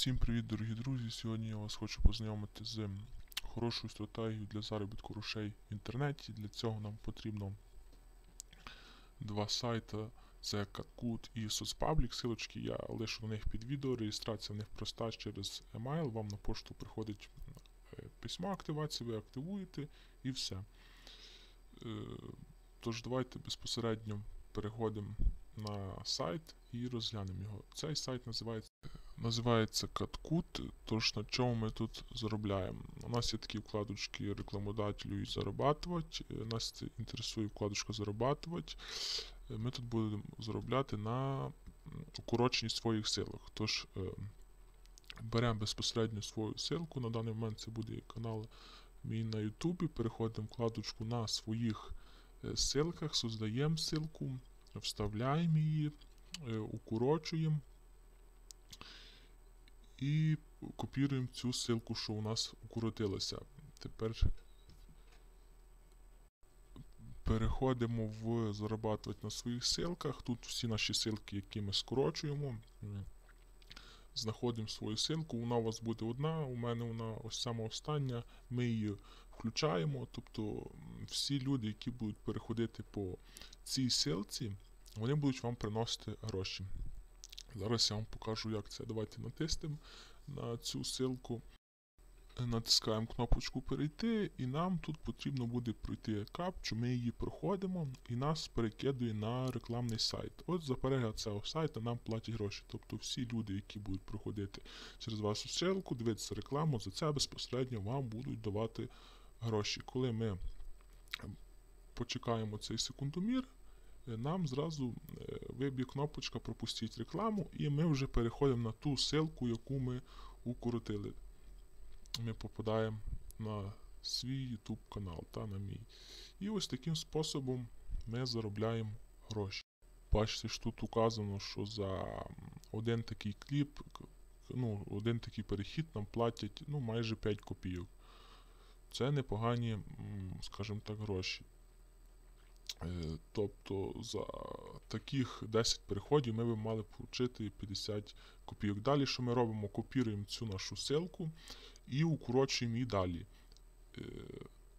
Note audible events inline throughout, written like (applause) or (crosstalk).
Всім привіт, дорогі друзі! Сьогодні я вас хочу познайомити з хорошою стратегією для заробітку грошей в інтернеті. Для цього нам потрібно два сайти. Це Kahoot і Соцпаблік. Силочки я лишу на них під відео. Реєстрація в них проста через email. Вам на пошту приходить е, письмо активації, ви активуєте і все. Е, Тож, давайте безпосередньо переходимо на сайт і розглянемо його. Цей сайт називається називається Каткут. Тож на чому ми тут заробляємо? У нас є такі вкладочки рекламодателю і зарабатувати. Нас це інтересує вкладочка зарабатувати. Ми тут будемо заробляти на укороченні своїх силах. Тож е, беремо безпосередньо свою силку. На даний момент це буде канал мій на Ютубі. Переходимо вкладочку на своїх е, силках, создаємо силку, вставляємо її, е, укорочуємо і копіруємо цю ссылку, що у нас укоротилася. Тепер переходимо в зарабатувати на своїх ссылках. Тут всі наші ссылки, які ми скорочуємо. Знаходимо свою ссылку, вона у вас буде одна, у мене вона ось сама остання. Ми її включаємо. Тобто всі люди, які будуть переходити по цій ссылці, вони будуть вам приносити гроші. Зараз я вам покажу, як це. Давайте натиснемо на цю ссылку. Натискаємо кнопочку перейти, і нам тут потрібно буде пройти капчу, ми її проходимо і нас перекидує на рекламний сайт. От за перегляд цього сайту нам платять гроші. Тобто всі люди, які будуть проходити через вашу ссылку, дивитися рекламу, за це безпосередньо вам будуть давати гроші. Коли ми почекаємо цей секундомір, нам зразу виб'є кнопочка Пропустіть рекламу, і ми вже переходимо на ту ссылку, яку ми укоротили. Ми попадаємо на свій YouTube канал та на мій. І ось таким способом ми заробляємо гроші. Бачите, що тут указано, що за один такий кліп, ну, один такий перехід нам платять ну, майже 5 копійок. Це непогані, скажімо так, гроші. Тобто за таких 10 переходів ми б мали отримати 50 копійок. Далі, що ми робимо? Копіруємо цю нашу ссылку і укорочуємо її далі.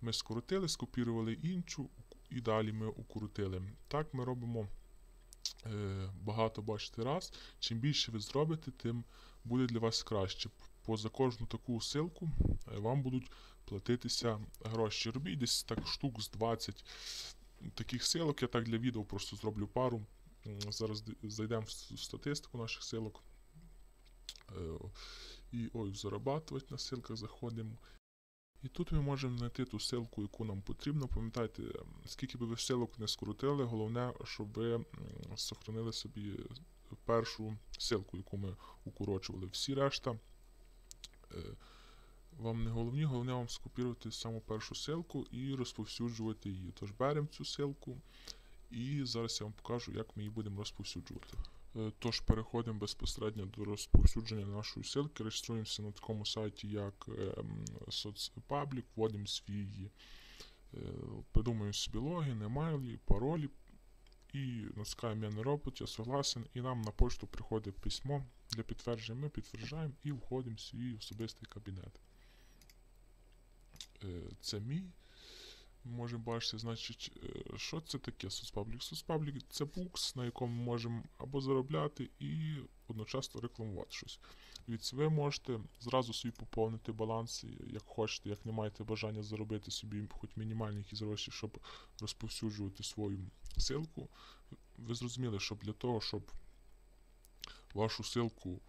Ми скоротили, скопірували іншу, і далі ми укоротили. Так ми робимо багато бачите раз. Чим більше ви зробите, тим буде для вас краще. Поза кожну таку ссылку вам будуть платитися гроші. Робіть десь так штук з 20 таких силок. Я так для відео просто зроблю пару. Зараз зайдемо в статистику наших силок. І ой, зарабатувати на силках заходимо. І тут ми можемо знайти ту ссылку, яку нам потрібно. Пам'ятайте, скільки би ви силок не скрутили, головне, щоб ви сохранили собі першу ссылку, яку ми укорочували. Всі решта Вам не головні, головне вам скопірувати саму першу ссылку і розповсюджувати її. Тож беремо цю ссылку і зараз я вам покажу, як ми її будемо розповсюджувати. Тож переходимо безпосередньо до розповсюдження нашої ссылки, реєструємося на такому сайті, як соцпаблік, вводимо свій, придумуємо собі логін, емейлі, паролі і натискаємо Я не робот, я согласен, і нам на почту приходить письмо для підтвердження. Ми підтверджуємо і входимо в свій особистий кабінет. Це мій. Можемо бачити, значить, що це таке соцпаблік. Соцпаблік це букс, на якому ми можемо або заробляти і одночасно рекламувати щось. Від ви можете зразу собі поповнити баланс, як хочете, як не маєте бажання заробити собі хоч мінімальні якісь гроші, щоб розповсюджувати свою ссылку. Ви зрозуміли, що для того, щоб вашу ссылку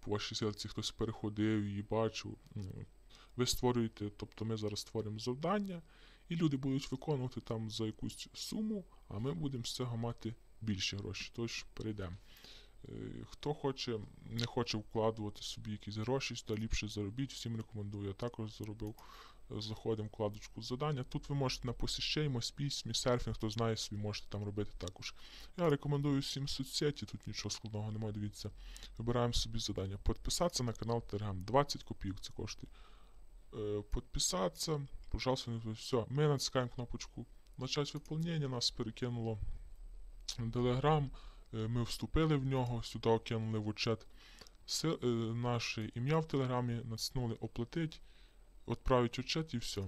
по вашій ссылці хтось переходив і бачив, ви створюєте, тобто ми зараз створюємо завдання, і люди будуть виконувати там за якусь суму, а ми будемо з цього мати більше гроші. Тож перейдемо. Хто хоче, не хоче вкладувати собі якісь гроші, то ліпше заробіть, всім рекомендую. Я також заробив, заходимо в вкладочку задання. Тут ви можете на посіщеймо, спіс, серфінг, хто знає собі, можете там робити також. Я рекомендую всім соцсеті, тут нічого складного немає, дивіться. Вибираємо собі задання. Підписатися на канал Telegram. 20 копійок це коштує. Подписаться, пожалуйста, все. Ми натискаємо кнопочку Начать виповнення, нас перекинуло в Telegram. Ми вступили в нього, сюди кинули в чат. е, наше ім'я в Телеграмі, натиснули оплатить, відправить отчет і все.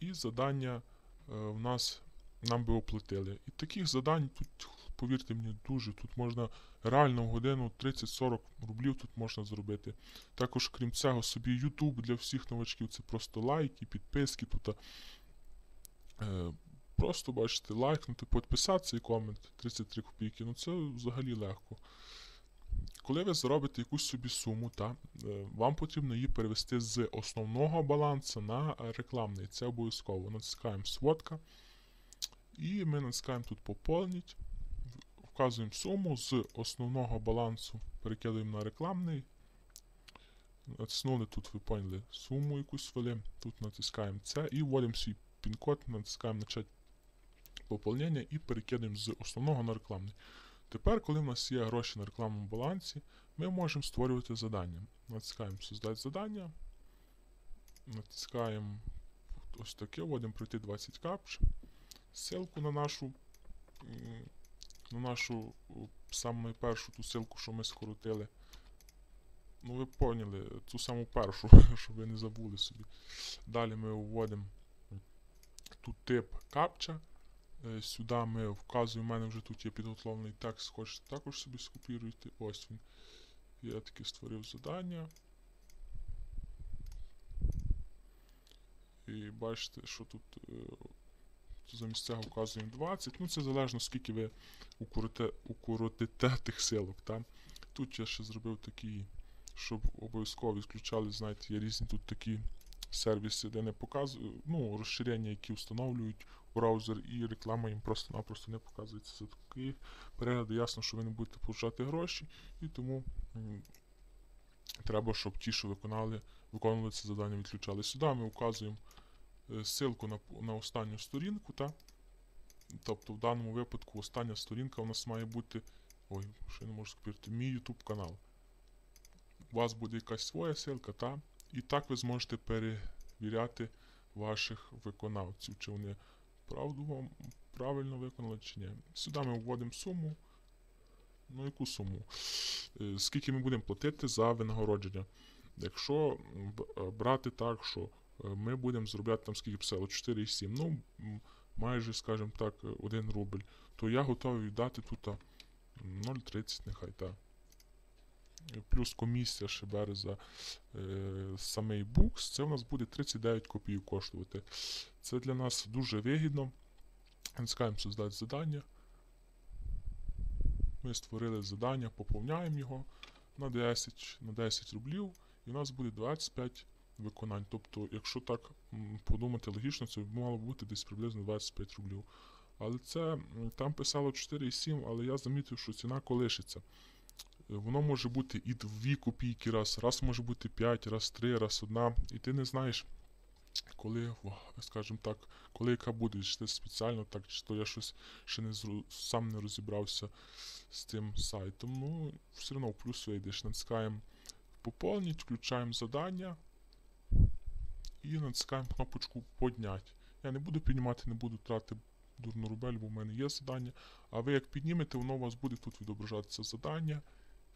І задання е, в нас нам би оплатили. І таких задань тут, повірте мені, дуже. Тут можна реально в годину 30-40 рублів тут можна зробити. Також, крім цього, собі YouTube для всіх новачків це просто лайки, підписки. Тут е, просто бачите, лайкнути, підписатися і комент 33 копійки. Ну це взагалі легко. Коли ви заробите якусь собі суму, та, е, вам потрібно її перевести з основного балансу на рекламний. Це обов'язково. Натискаємо сводка. І ми натискаємо тут поповніть. Вказуємо суму з основного балансу, перекидуємо на рекламний. Натиснули тут, ви поняли, суму якусь ввели. Тут натискаємо це і вводимо свій пін-код, натискаємо начать поповнення і перекидаємо з основного на рекламний. Тепер, коли в нас є гроші на рекламному балансі, ми можемо створювати задання. Натискаємо Создати задання. Натискаємо ось таке, вводимо пройти 20 капч. Ссылку на нашу на нашу саму найпершу ту ссылку, що ми скоротили. Ну, ви поняли, ту саму першу, (laughs) щоб ви не забули собі. Далі ми вводимо тут тип капча. Е, Сюди ми вказуємо, у мене вже тут є підготовлений текст, хочете також собі скопіруйте. Ось він. Я таки створив завдання. І бачите, що тут е, замість цього вказуємо 20. Ну, це залежно, скільки ви укороте, укоротите тих силок. Та? Тут я ще зробив такий, щоб обов'язково відключали, знаєте, є різні тут такі сервіси, де не показують, ну, розширення, які встановлюють браузер, і реклама їм просто-напросто не показується за такі перегляди. Ясно, що ви не будете получати гроші, і тому треба, щоб ті, що виконали, виконували це завдання, відключали. Сюди ми вказуємо ссылку на, на останню сторінку. Та? Тобто в даному випадку остання сторінка у нас має бути. Ой, ще не можу скопірити, мій YouTube канал. У вас буде якась своя ссылка, та? І так ви зможете перевіряти ваших виконавців, чи вони правду вам правильно виконали, чи ні. Сюди ми вводимо суму. Ну, яку суму? Е, Скільки ми будемо платити за винагородження? Якщо е, брати так, що е, ми будемо заробляти там скільки писало 4,7, ну майже, скажімо так, е, 1 рубль, то я готовий віддати тут 0,30 нехай так. Плюс комісія ще бере за е, самий букс, це у нас буде 39 копійок коштувати. Це для нас дуже вигідно. Натискаємо создати задання. Ми створили задання, поповняємо його на 10, на 10 рублів, і у нас буде 25 виконань. Тобто, якщо так подумати логічно, це мало бути десь приблизно 25 рублів. Але це там писало 4,7, але я замітив, що ціна колишиться. Е, Воно може бути і 2 копійки раз, раз може бути 5, раз 3, раз 1. І ти не знаєш, коли, скажімо так, коли яка буде, чи це спеціально так, чи то я щось ще не сам не розібрався з тим сайтом. Ну, все одно в плюс вийдеш. Натискаємо поповніть, включаємо задання і натискаємо кнопочку Поднять. Я не буду піднімати, не буду тратити дурну рубель, бо в мене є задання. А ви як піднімете, воно у вас буде тут відображатися задання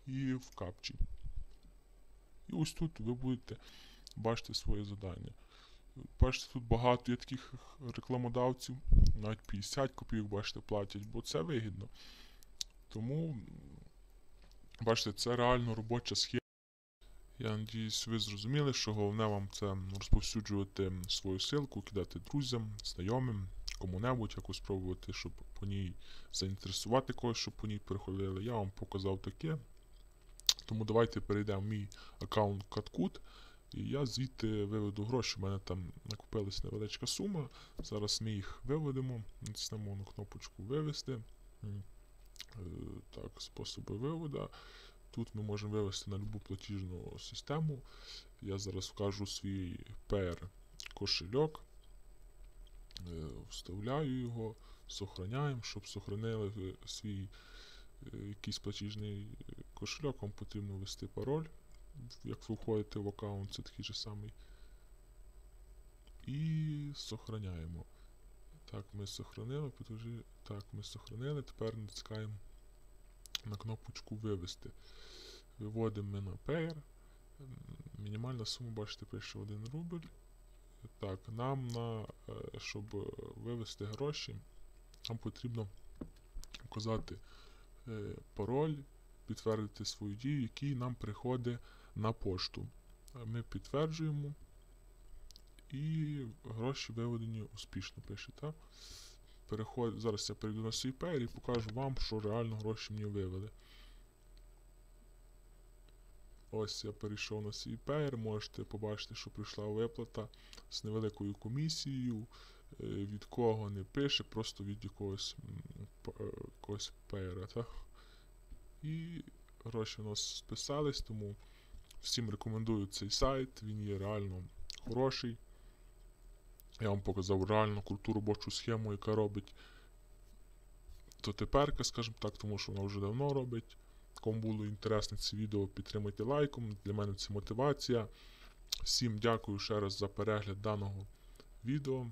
і в капчі. І ось тут ви будете бачити своє завдання. Бачите, тут багато є таких рекламодавців, навіть 50 копійок, бачите, платять, бо це вигідно. Тому, бачите, це реально робоча схема. Я надіюсь, ви зрозуміли, що головне вам це розповсюджувати свою силку, кидати друзям, знайомим, кому-небудь, якось спробувати, щоб по ній заінтересувати когось, щоб по ній переходили. Я вам показав таке. Тому давайте перейдемо в мій аккаунт Каткут. І я звідти виведу гроші. У мене там накопилась невеличка сума. Зараз ми їх виведемо. Натиснемо на кнопочку Вивести. Е, Так, способи виводу. Тут ми можемо вивести на будь-яку платіжну систему. Я зараз вкажу свій PR кошельок. Е, Вставляю його, сохраняємо, щоб сохранили свій е, якийсь платіжний кошельок, вам потрібно ввести пароль. Як ви входите в аккаунт, це такий же самий. І сохраняємо. Так, ми сохранили. Так, ми сохранили. Тепер натискаємо на кнопочку Вивести. Виводимо ми на Payer. Мінімальна сума, бачите, пише 1 рубль. Так, нам на, е, щоб вивести гроші, нам потрібно вказати е, пароль, підтвердити свою дію, який нам приходить на пошту. Е, Ми підтверджуємо і гроші виведені успішно пише, так? Переход... Зараз я перейду на свій Payer і покажу вам, що реально гроші мені вивели. Ось я перейшов на свій Payer, можете побачити, що прийшла виплата з невеликою комісією, е, від кого не пише, просто від якогось, е, якогось так? І гроші у нас списались, тому всім рекомендую цей сайт, він є реально хороший. Я вам показав реально круту робочу схему, яка робить то теперка, скажімо так, тому що вона вже давно робить. Кому було інтересне це відео, підтримайте лайком. Для мене це мотивація. Всім дякую ще раз за перегляд даного відео.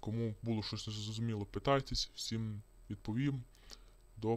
Кому було щось незрозуміло, питайтесь, всім відповім. До